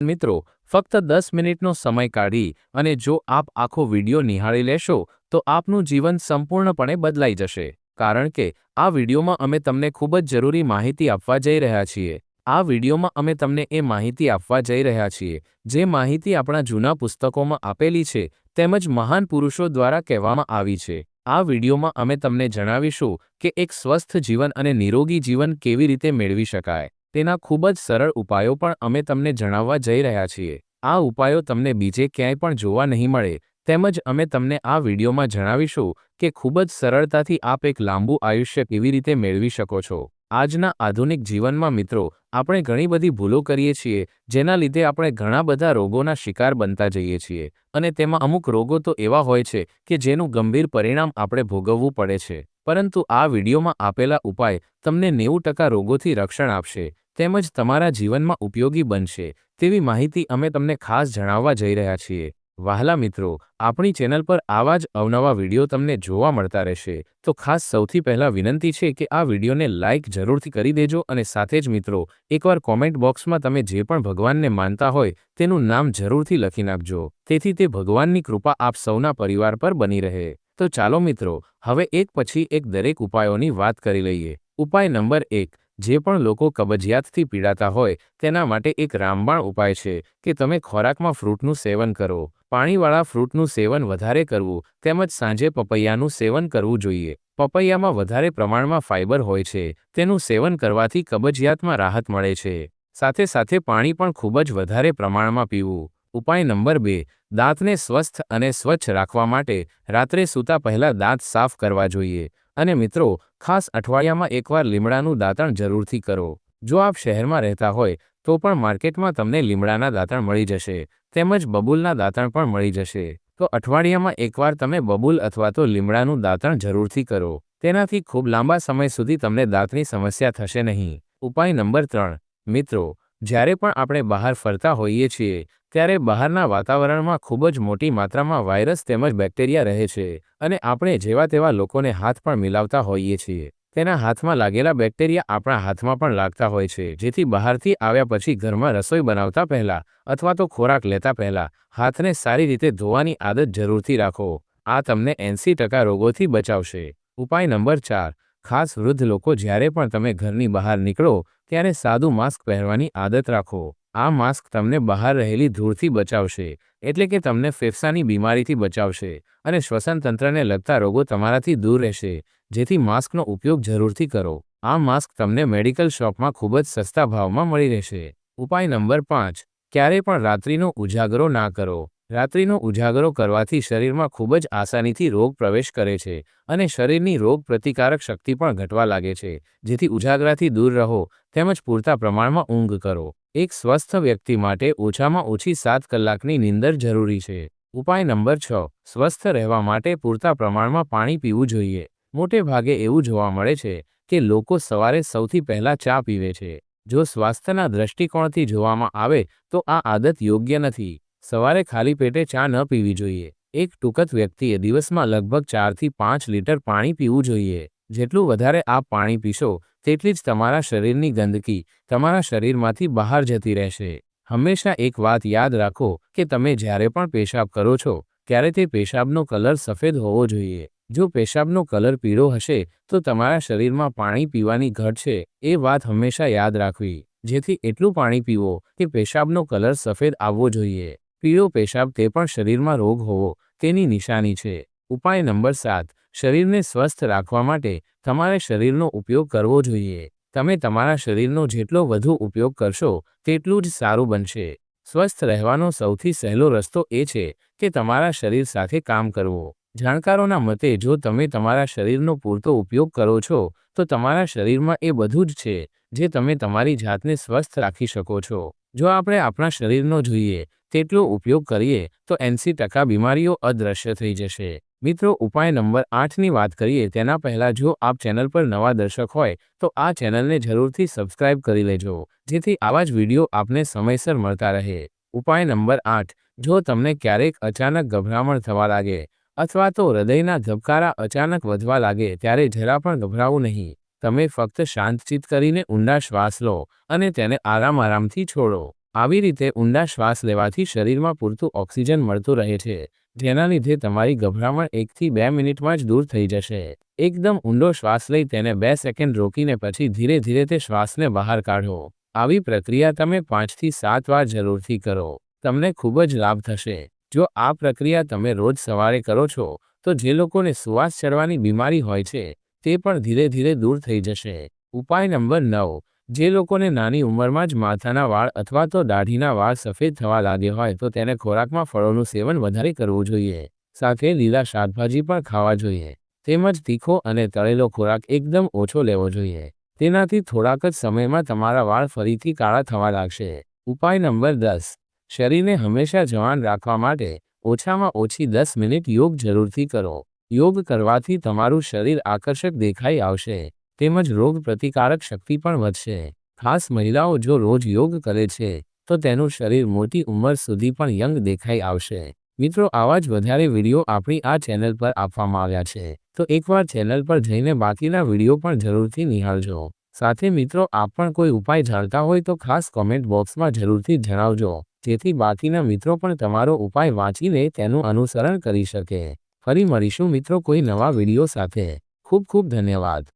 મિત્રો, ફક્ત દસ મિનિટનો સમય કાઢી અને જો આપ આખો વિડિયો નિહાળી લેશો, તો આપનું જીવન સંપૂર્ણપણે બદલાઈ જશે. કારણ કે, આ વિડિયોમાં અમે તમને ખૂબ જ જરૂરી માહિતી આપવા જઈ રહ્યા છીએ. આ વિડિયોમાં અમે તમને એ માહિતી આપવા જઈ રહ્યા છીએ, જે માહિતી આપણા જૂના પુસ્તકોમાં આપેલી છે, તેમજ મહાન પુરુષો દ્વારા કહેવામાં આવી છે. આ વિડિયોમાં અમે તમને જણાવીશું કે એક સ્વસ્થ જીવન અને નિરોગી જીવન કેવી રીતે મેળવી શકાય. તેના ખૂબ જ સરળ ઉપાયો પણ અમે તમને જણાવવા જઈ રહ્યા છીએ. આ ઉપાયો તમને બીજે ક્યાંય પણ જોવા નહીં મળે, તેમજ અમે તમને આ વિડીયોમાં જણાવીશું કે ખૂબ જ સરળતાથી આપ એક લાંબુ આયુષ્ય કેવી રીતે મેળવી શકો છો. આજના આધુનિક જીવનમાં મિત્રો, આપણે ઘણી બધી ભૂલો કરીએ છીએ, જેના લીધે આપણે ઘણા બધા રોગોના શિકાર બનતા જઈએ છીએ, અને તેમાં અમુક રોગો તો એવા હોય છે કે જેનું ગંભીર પરિણામ આપણે ભોગવવું પડે છે. પરંતુ આ વિડીયોમાં આપેલા ઉપાય તમને નેવું ટકા રોગોથી રક્ષણ આપશે. તેમજ તમારા જીવનમાં ઉપયોગી બનશે, તેવી માહિતી અમે તમને ખાસ જણાવવા જઈ રહ્યા છીએ. વહાલા મિત્રો, આપણી ચેનલ પર આવા જ અવનવા વીડિયો તમને જોવા મળતા રહેશે. તો ખાસ સૌથી પહેલા વિનંતી છે કે આ વિડીયોને લાઇક જરૂરથી કરી દેજો અને સાથે જ મિત્રો, એકવાર કોમેન્ટ બોક્સમાં તમે જે પણ ભગવાનને માનતા હોય, તેનું નામ જરૂરથી લખી નાખજો. તેથી તે ભગવાનની કૃપા આપ સૌના પરિવાર પર બની રહે. તો ચાલો મિત્રો, હવે એક પછી એક દરેક ઉપાયોની વાત કરી લઈએ. ઉપાય નંબર એક જે પણ લોકો કબજિયાતથી પીડાતા હોય, તેના માટે એક રામબાણ ઉપાય છે કે તમે ખોરાકમાં ફ્રૂટનું સેવન કરો. પાણીવાળા ફ્રૂટનું સેવન વધારે કરવું તેમજ સાંજે પપૈયાનું સેવન કરવું જોઈએ. પપૈયામાં વધારે પ્રમાણમાં ફાઇબર હોય છે, તેનું સેવન કરવાથી કબજિયાતમાં રાહત મળે છે. સાથે સાથે પાણી પણ ખૂબ જ વધારે પ્રમાણમાં પીવું. ઉપાય નંબર બે, દાંતને સ્વસ્થ અને સ્વચ્છ રાખવા માટે રાત્રે સૂતા પહેલાં દાંત સાફ કરવા જોઈએ. અને મિત્રો, ખાસ અઠવાડિયામાં એકવાર લીમડાનું દાંતણ જરૂરથી કરો. જો આપ શહેરમાં રહેતા હોય, તો પણ માર્કેટમાં તમને લીમડાના દાંતણ મળી જશે, તેમજ બબૂલના દાંતણ પણ મળી જશે. તો અઠવાડિયામાં એકવાર તમે બબૂલ અથવા તો લીમડાનું દાંતણ જરૂરથી કરો. તેનાથી ખૂબ લાંબા સમય સુધી તમને દાંતની સમસ્યા થશે નહીં. ઉપાય નંબર ત્રણ. મિત્રો જ્યારે પણ આપણે બહાર ફરતા હોઈએ છીએ, ત્યારે બહારના વાતાવરણમાં ખૂબ જ મોટી માત્રામાં વાયરસ તેમજ બેક્ટેરિયા રહે છે અને આપણે જેવા તેવા લોકોને હાથ પણ મિલાવતા હોઈએ છીએ. તેના હાથમાં લાગેલા બેક્ટેરિયા આપણા હાથમાં પણ લાગતા હોય છે, જેથી બહારથી આવ્યા પછી ઘરમાં રસોઈ બનાવતા પહેલાં અથવા તો ખોરાક લેતા પહેલાં હાથને સારી રીતે ધોવાની આદત જરૂરથી રાખો. આ તમને એંસી ટકા રોગોથી બચાવશે. ઉપાય નંબર ચાર ખાસ વૃદ્ધ લોકો જ્યારે પણ તમે ઘરની બહાર નીકળો, ત્યારે સાદું માસ્ક પહેરવાની આદત રાખો. આ માસ્ક તમને બહાર રહેલી ધૂળથી બચાવશે, એટલે કે તમને ફેફસાની બીમારીથી બચાવશે અને શ્વસન તંત્રને લગતા રોગો તમારાથી દૂર રહેશે, જેથી માસ્કનો ઉપયોગ જરૂરથી કરો. આ માસ્ક તમને મેડિકલ શોપમાં ખૂબ જ સસ્તા ભાવમાં મળી રહેશે. ઉપાય નંબર પાંચ, ક્યારેય પણ રાત્રિનો ઉજાગરો ના કરો. રાત્રિનો ઉજાગરો કરવાથી શરીરમાં ખૂબ જ આસાનીથી રોગ પ્રવેશ કરે છે અને શરીરની રોગ પ્રતિકારક શક્તિ પણ ઘટવા લાગે છે. જેથી ઉજાગરાથી દૂર રહો, તેમજ પૂરતા પ્રમાણમાં ઊંઘ કરો. એક સ્વસ્થ વ્યક્તિ માટે ઓછામાં ઓછી સાત કલાકની નીંદર જરૂરી છે. ઉપાય નંબર છ. સ્વસ્થ રહેવા માટે પૂરતા પ્રમાણમાં પાણી પીવું જોઈએ. મોટે ભાગે એવું જોવા મળે છે કે લોકો સવારે સૌથી પહેલાં ચા પીવે છે. જો સ્વાસ્થ્યના દ્રષ્ટિકોણથી જોવામાં આવે, તો આ આદત યોગ્ય નથી. સવારે ખાલી પેટે ચા ન પીવી જોઈએ. એક ટૂંકત વ્યક્તિએ દિવસમાં લગભગ ચારથી પાંચ લીટર પાણી પીવું જોઈએ. જેટલું વધારે આપ પાણી પીશો, તેટલી જ તમારા શરીરની ગંદકી તમારા શરીરમાંથી બહાર જતી રહેશે. હંમેશા એક વાત યાદ રાખો કે તમે જ્યારે પણ પેશાબ કરો છો, ત્યારે તે પેશાબનો કલર સફેદ હોવો જોઈએ. જો પેશાબનો કલર પીળો હશે, તો તમારા શરીરમાં પાણી પીવાની ઘટ છે, એ વાત હંમેશા યાદ રાખવી. જેથી એટલું પાણી પીવો કે પેશાબનો કલર સફેદ આવવો જોઈએ. પીળો પેશાબ તે પણ શરીરમાં રોગ હોવો તેની નિશાની છે. ઉપાય નંબર સાત. શરીરને સ્વસ્થ રાખવા માટે તમારે શરીરનો ઉપયોગ કરવો જોઈએ. તમે તમારા શરીરનો જેટલો વધુ ઉપયોગ કરશો તેટલું જ સારું બનશે. સ્વસ્થ રહેવાનો સૌથી સહેલો રસ્તો એ છે કે તમારા શરીર સાથે કામ કરવો. જાણકારોના મતે જો તમે તમારા શરીરનો પૂરતો ઉપયોગ કરો છો, તો તમારા શરીરમાં એ બધું જ છે જે તમે તમારી જાતને સ્વસ્થ રાખી શકો છો. જો આપણે આપણા શરીરનો જોઈએ તેટલો ઉપયોગ કરીએ તો એંસી ટકા બીમારીઓ અદૃશ્ય થઈ જશે. મિત્રો, ઉપાય નંબર આઠની વાત કરીએ તેના પહેલાં જો આપ ચેનલ પર નવા દર્શક હોય, તો આ ચેનલને જરૂરથી સબસ્ક્રાઇબ કરી લેજો, જેથી આવા જ વીડિયો આપને સમયસર મળતા રહે. ઉપાય નંબર આઠ, જો તમને ક્યારેક અચાનક ગભરામણ થવા લાગે, અથવા તો હૃદયના ધબકારા અચાનક વધવા લાગે, ત્યારે જરા પણ ગભરાવું નહીં. તમે ફક્ત શાંતચિત કરીને ઊંડા શ્વાસ લો અને તેને આરામ આરામથી છોડો. આવી રીતે ઊંડા શ્વાસ લેવાથી શરીરમાં પૂરતું ઓક્સિજન મળતું રહે છે, જેના લીધે તમારી ગભરામણ એકથી બે મિનિટમાં જ દૂર થઈ જશે. એકદમ ઊંડો શ્વાસ લઈ તેને બે સેકન્ડ રોકીને પછી ધીરે ધીરે તે શ્વાસને બહાર કાઢો. આવી પ્રક્રિયા તમે પાંચથી સાત વાર જરૂરથી કરો. તમને ખૂબ જ લાભ થશે. જો આ પ્રક્રિયા તમે રોજ સવારે કરો છો, તો જે લોકોને સુવાસ ચડવાની બીમારી હોય છે, તે પણ ધીરે ધીરે દૂર થઈ જશે. ઉપાય નંબર નવ. જે લોકોને નાની ઉંમરમાં જ માથાના વાળ અથવા તો દાઢીના વાળ સફેદ થવા લાગ્યા હોય, તો તેને ખોરાકમાં ફળોનું સેવન વધારે કરવું જોઈએ. સાથે લીલા શાકભાજી પણ ખાવા જોઈએ. તેમજ તીખો અને તળેલો ખોરાક એકદમ ઓછો લેવો જોઈએ. તેનાથી થોડાક જ સમયમાં તમારા વાળ ફરીથી કાળા થવા લાગશે. ઉપાય નંબર દસ. શરીરને હંમેશા જવાન રાખવા માટે ઓછામાં ઓછી દસ મિનિટ યોગ જરૂરથી કરો. યોગ કરવાથી તમારું શરીર આકર્ષક દેખાઈ આવશે. તેમજ રોગ પ્રતિકારક શક્તિ પણ વધશે. ખાસ મહિલાઓ જો રોજ યોગ કરે છે, તો તેનું શરીર મોટી ઉંમર સુધી પણ યંગ દેખાઈ આવશે. મિત્રો, આવા જ વધારે વીડિયો આપણી આ ચેનલ પર આપવામાં આવ્યા છે. તો એકવાર ચેનલ પર જઈને બાકીના વીડિયો પણ જરૂરથી નિહાળજો. સાથે મિત્રો, આપ પણ કોઈ ઉપાય જાણતા હોય તો ખાસ કોમેન્ટ બોક્સમાં જરૂરથી જણાવજો, જેથી બાકીના મિત્રો પણ તમારો ઉપાય વાંચીને તેનું અનુસરણ કરી શકે. ફરી મળીશું મિત્રો કોઈ નવા વીડિયો સાથે. ખૂબ ખૂબ ધન્યવાદ.